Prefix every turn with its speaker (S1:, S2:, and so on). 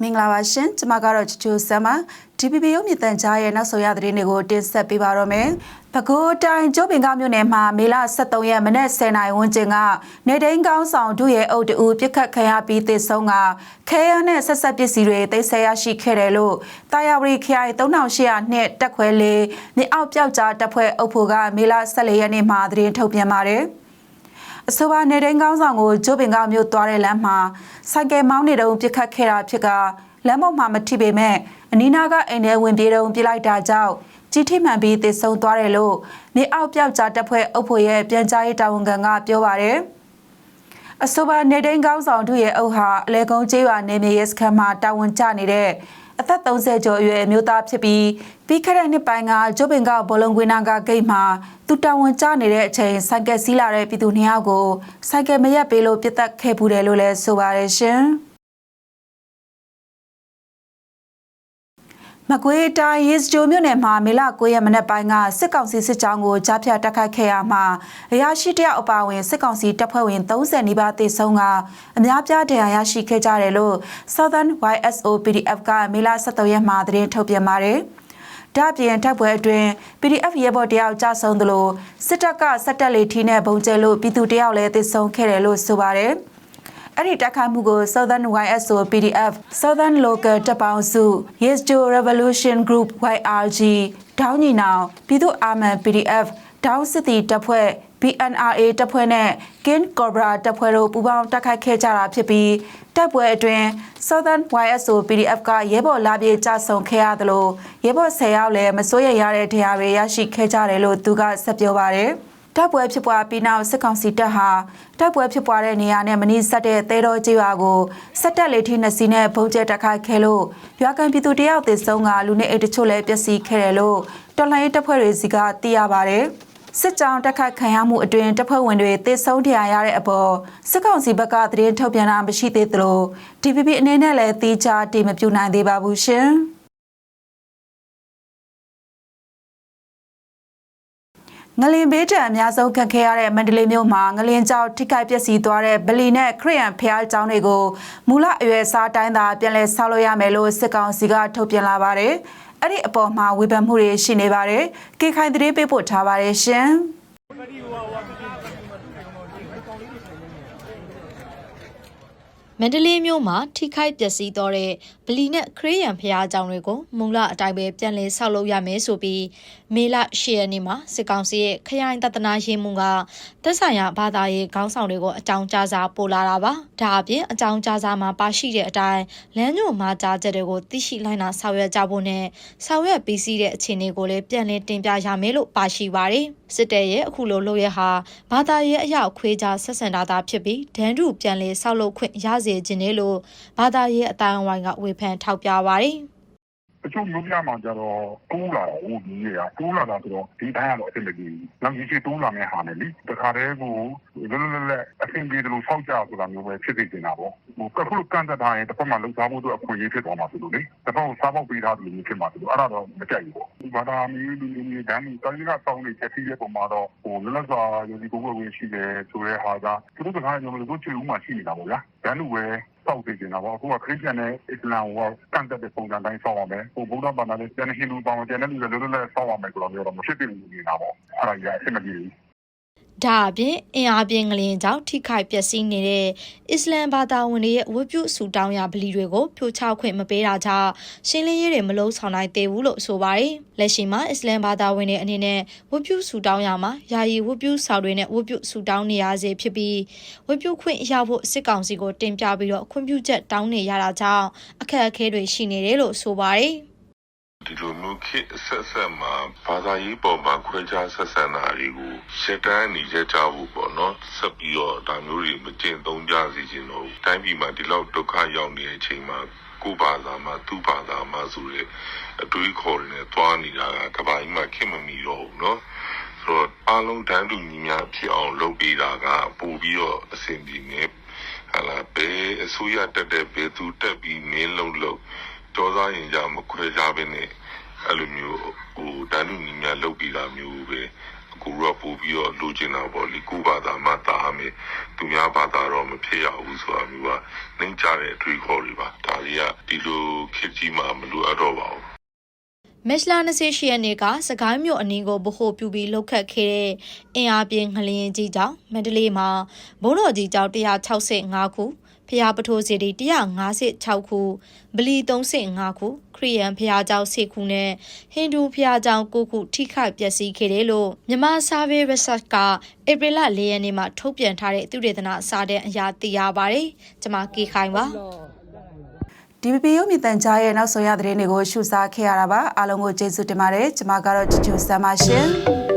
S1: မင်္ဂလာပါရှင်ကျွန်မကတော့ချူချူဆမ်ပါ DPP ရုပ်မြင့်တန်ကြားရဲ့နောက်ဆုံးရသတင်းတွေကိုတင်ဆက်ပေးပါတော့မယ်ပဲခူးတိုင်းကျိုးပင်ကမြို့နယ်မှာမေလ23ရက်မနက်10:00နာရီဝန်းကျင်ကနေတိုင်းကောင်းဆောင်တို့ရဲ့အုပ်တူပြစ်ခတ်ခံရပြီးတည်ဆုံးကခဲရနဲ့ဆက်ဆက်ပစ္စည်းတွေတိတ်ဆဲရရှိခဲ့တယ်လို့တာယာဝရီခရိုင်3800နှစ်တက်ခွဲလေးမြေအောက်ပြောက်ကြားတပ်ဖွဲ့အုပ်ဖို့ကမေလ14ရက်နေ့မှာသတင်းထုတ်ပြန်ပါတယ် အဆိုပါနေတိုင်းကောင်းဆောင်ကိုကျိုးပင်ကမြို့သွားတဲ့လမ်းမှာဆိုင်ကယ်မောင်းနေတုန်းပြစ်ခတ်ခဲ့တာဖြစ်ကလမ်းပေါ်မှာမထိပေမဲ့အနီးနားကအိမ်ထဲဝင်ပြေးတုန်းပြစ်လိုက်တာကြောင့်ကြီးထိမှန်ပြီးတည်ဆုံသွားတယ်လို့မြေအောက်ပြောက်ကြားတပ်ဖွဲ့အုပ်ဖို့ရဲ့ပြန်ကြားရေးတာဝန်ခံကပြောပါတယ်အဆိုပါနေတိုင်းကောင်းဆောင်တို့ရဲ့အုပ်ဟာအလဲကုန်းကျေးရွာနေမြေရဲစခန်းမှာတာဝန်ကျနေတဲ့ အသက်30ကျော်အရွယ်မျိုးသားဖြစ်ပြီးပြီးခဲ့တဲ့နှစ်ပိုင်းကကျိုးပင်ကဘောလုံးကွင်းနာကဂိတ်မှာသူတာဝန်ကျနေတဲ့အချိန်စိုက်ကယ်စီးလာတဲ့ပြည်သူနှစ်ယောက်ကိုစိုက်ကယ်မရက်ပေးလို့ပြစ်တက်ခဲ့ပူတယ်လို့လည်းဆိုပါတယ်ရှင်။ မကွေးတိုင်းရေစကြိုမြို့နယ်မှာမေလ9ရက်မနက်ပိုင်းကစစ်ကောင်စီစစ်ကြောင်းကိုကြားဖြတ်တိုက်ခိုက်ခဲ့ရမှာအရာရှိတယောက်အပါအဝင်စစ်ကောင်စီတပ်ဖွဲ့ဝင်30နီးပါးသေဆုံးကအများပြားဒဏ်ရာရရှိခဲ့ကြတယ်လို့ Southern YSO PDF ကမေလ17ရက်မှာသတင်းထုတ်ပြန်ပါတယ်။ဒါပြင်တပ်ပွဲအတွင်း PDF ရဲဘော်တယောက်ကြာဆုံးသလိုစစ်တပ်ကစက်တက်လေထီးနဲ့ပုံကျဲလို့ပြည်သူတယောက်လည်းသေဆုံးခဲ့တယ်လို့ဆိုပါတယ်။ အဲ့ဒီတိုက်ခိုက်မှုကို Southern YSO PDF Southern Local တပ်ပေါင်းစု Yesjo Revolution Group YRG ဒေါင်းညီနောင်ပြည်သူ့အာမန် PDF ဒေါင်းစစ်တီတပ်ဖွဲ့ BNRA တပ်ဖွဲ့နဲ့ Kin Cobra တပ်ဖွဲ့တို့ပူးပေါင်းတိုက်ခိုက်ခဲ့ကြတာဖြစ်ပြီးတပ်ပွဲအတွင်း Southern YSO PDF ကရဲဘော်လာပြေကြဆုံခဲ့ရသလိုရဲဘော်10ယောက်လည်းမစိုးရရတဲ့တရားတွေရရှိခဲ့ကြတယ်လို့သူကဆက်ပြောပါတယ်။ တပ်ပွဲဖြစ်ပွားပြီးနောက်စစ်ကောင်စီတပ်ဟာတပ်ပွဲဖြစ်ပွားတဲ့နေရာနဲ့မနီးဆက်တဲ့သဲတော်ကျေးရွာကိုစစ်တပ်လေးထိနှစ်စီးနဲ့ဘုံကျဲတက်ခိုက်ခဲ့လို့ရွာကန်ပြည်သူတယောက်သေဆုံးကလူနေအိတ်တချို့လည်းပျက်စီးခဲ့တယ်လို့တော်လိုင်းတပ်ဖွဲ့တွေစီကသိရပါတယ်စစ်ကြောင်တက်ခတ်ခံရမှုအတွင်တပ်ဖွဲ့ဝင်တွေတေဆုံးတရားရတဲ့အပေါ်စစ်ကောင်စီဘက်ကသတင်းထုတ်ပြန်တာမရှိသေးသလို DPP အနေနဲ့လည်းတီးခြားတည်မပြုနိုင်သေးပါဘူးရှင်။ ငလင်ဘေးတံအများဆုံးခံခဲ့ရတဲ့မန္တလေးမြို့မှာငလင်ကြောက်ထိခိုက်ပျက်စီးသွားတဲ့ဗလီနဲ့ခရစ်ယာန်ဖျားကျောင်းတွေကိုမူလအရွယ်စားတိုင်းသာပြန်လည်ဆောက်လုပ်ရမယ်လို့စစ်ကောင်စီကထုတ်ပြန်လာပါတယ်။အဲ့ဒီအပေါ်မှာဝေဖန်မှုတွေရှိနေပါတယ်။ကေခိုင်သတင်းပေးပို့ထားပါတယ်ရှင်။
S2: မန္တလေးမြို့မှာထိခိုက်ပျက်စီးသောတဲ့ဗလီနဲ့ခရီးရန်ဖျားကြောင်တွေကိုမူလအတိုင်းပဲပြန်လည်ဆောက်လုပ်ရမယ်ဆိုပြီးမေလ10ရက်နေ့မှာစစ်ကောင်စီရဲ့ခရိုင်တဒနာရေးမှုကသက်ဆိုင်ရာဘာသာရေးခေါင်းဆောင်တွေကိုအကြောင်းကြားစာပို့လာတာပါဒါအပြင်အကြောင်းကြားစာမှာပါရှိတဲ့အတိုင်းလမ်းညွှန်မှာကြားချက်တွေကိုသိရှိလိုက်နာဆောင်ရွက်ကြဖို့နဲ့ဆောင်ရွက်ပြီးစီးတဲ့အခြေအနေကိုလည်းပြန်လည်တင်ပြရမယ်လို့ပါရှိပါတယ်စစ်တပ်ရဲ့အခုလိုလုပ်ရဟာဘာသာရေးအရောက်ခွေးကြဆက်ဆံတာသာဖြစ်ပြီးဒန်းတူပြန်လည်ဆောက်လုပ်ခွင့်ရစေခြင်းနဲ့လို့ဘာသာရေးအတိုင်းအဝိုင်းကဝေဖန်ထောက်ပြပါတယ်။
S3: အချို့မျိုးပြမှာကြတော့တိုးလာတာဟိုဒီရတိုးလာတာဆိုတော့ဒီတိုင်းကတော့အဆင်မပြေဘူး။နောက်ကြီးချတိုးလာမယ့်ဟာနဲ့လीတခါတည်းကိုလွတ်လွတ်လပ်လပ်အဆင်ပြေတယ်လို့ဖောက်ကြဆိုတာမျိုးပဲဖြစ်နေနေတာပေါ့။ဟိုကခုကန်တဲ့တိုင်းတစ်ဖက်မှာလုံစားမှုတို့အခွင့်အရေးဖြစ်သွားမှာဆိုလို့လေ။တစ်ဖက်ကိုစားပေါက်ပေးထားတယ်လို့ဖြစ်မှာဆိုလို့အဲ့ဒါတော့မကြိုက်ဘူးပေါ့။ဒီဘာသာမျိုးလူမျိုးမျိုးတန်းတိုင်းကစောင်းနေချက်စီးရဲ့ပုံမှာတော့ဟိုလွတ်လပ်စွာယုံကြည်ကိုယ်ကိုယ်ရှိတယ်ဆိုတဲ့ဟာကသူတို့ကလည်းကျွန်တော်တို့ချွေဦးမှာရှိနေတာပေါ့ဗျာ။တန်းလူပဲ စောက်သိနေတာပေါ့အခုကခရစ်ယာန်နဲ့အစ္စလာမ်ကိုကန့်တက်တဲ့ပုံစံတိုင်းစောက်အောင်ပဲဟိုဗုဒ္ဓဘာသာနဲ့ကျန်တဲ့ဟိန္ဒူပေါင်းကျန်တဲ့လူတွေလိုလိုလည်းစောက်အောင်ပဲဆိုတော့မျိုးတော့မဖြစ်ဘူးနေတာပေါ့အဲ့ဒါကြီးအဆင်မပြေဘူး
S2: ဒါအပြင်အင်အားပြင်းငလျင်ကြောင့်ထိခိုက်ပျက်စီးနေတဲ့အစ္စလမ်ဘာသာဝင်တွေရဲ့ဝတ်ပြုဆူတောင်းရာဗလီတွေကိုဖြိုချခွင့်မပေးတာကြောင့်ရှင်းလင်းရေးတွေမလုံးဆောင်နိုင်သေးဘူးလို့ဆိုပါတယ်။လက်ရှိမှာအစ္စလမ်ဘာသာဝင်တွေအနေနဲ့ဝတ်ပြုဆူတောင်းရာမှာယာယီဝတ်ပြုဆောင်တွေနဲ့ဝတ်ပြုဆူတောင်းနေရစေဖြစ်ပြီးဝတ်ပြုခွင့်ရဖို့စစ်ကောင်စီကိုတင်ပြပြီးတော့ခွင့်ပြုချက်တောင်းနေရတာကြောင့်အခက်အခဲတွေရှိနေတယ်လို့ဆိုပါတယ်။
S4: ဒီလိုမျိုးခေတ်အဆက်ဆက်မှာဘာသာရေးပေါ်မှာခွဲခြားဆက်ဆံတာတွေကိုရှက်တန်းနေကြကြဖို့ပေါ့နော်ဆက်ပြီးတော့ဒါမျိုးတွေမကျင့်သုံးကြစေချင်တော့ဘူးတိုင်းပြည်မှာဒီလောက်ဒုက္ခရောက်နေတဲ့အချိန်မှာကိုယ်ဘာသာမှာသူ့ဘာသာမှာဆိုတဲ့အတွေးခေါ်တွေနဲ့သွားနေတာကကဘာကြီးမှာခင်မမီတော့ဘူးနော်ဆိုတော့အားလုံးတန်းတူညီမျှဖြစ်အောင်လုပ်ပေးတာကပို့ပြီးတော့အဆင်ပြေနေဟလာဘေးအစိုးရတက်တဲ့ဘေးသူတက်ပြီးမင်းလုံးလုံး ကြောစားရင်ကြမခွဲကြဘဲနဲ့အဲ့လိုမျိုးဟိုတန်းတူညီမျှလုပ်ပြီးတာမျိုးပဲအခုတော့ပို့ပြီးတော့လိုချင်တာပေါ့လေကိုယ့်ဘာသာမှတားမယ်သူများဘာသာတော့မဖြစ်ရဘူးဆိုတာမျိုးကနှိမ့်ချတဲ့အတွေးခေါ်တွေပါဒါတွေကဒီလိုခေတ်ကြီးမှမလိုအပ်တော့ပါဘူး
S2: မက်လာ28ရက်နေ့ကစကိုင်းမြို့အနီးကိုဗဟိုပြုပြီးလှုပ်ခတ်ခဲ့တဲ့အင်အားပြင်းငလျင်ကြီးကြောင့်မန္တလေးမှာဘုန်းတော်ကြီးကျောင်း165ခု ဖျားပထိုးစီတီ156ခုဗလီ35ခုခရီးယန်ဖျားကျောင်း10ခုနဲ့ဟိန္ဒူဖျားကျောင်း9ခုထိခိုက်ပျက်စီးခဲ့တယ်လို့မြန်မာ Survey Research ကဧပြီလ4ရက်နေ့မှာထုတ်ပြန်ထားတဲ့သုတေသနစာတမ်းအရသိရပါတယ်။ကျွန်မကေခိုင်ပါ။
S1: DPP ရုပ်မြင်သံကြားရဲ့နောက်ဆုံးရသတင်းတွေကိုရှုစားခဲ့ရတာပါအားလုံးကိုကျေးဇူးတင်ပါတယ်ကျွန်မကတော့ချူချူဆမ်ပါရှင်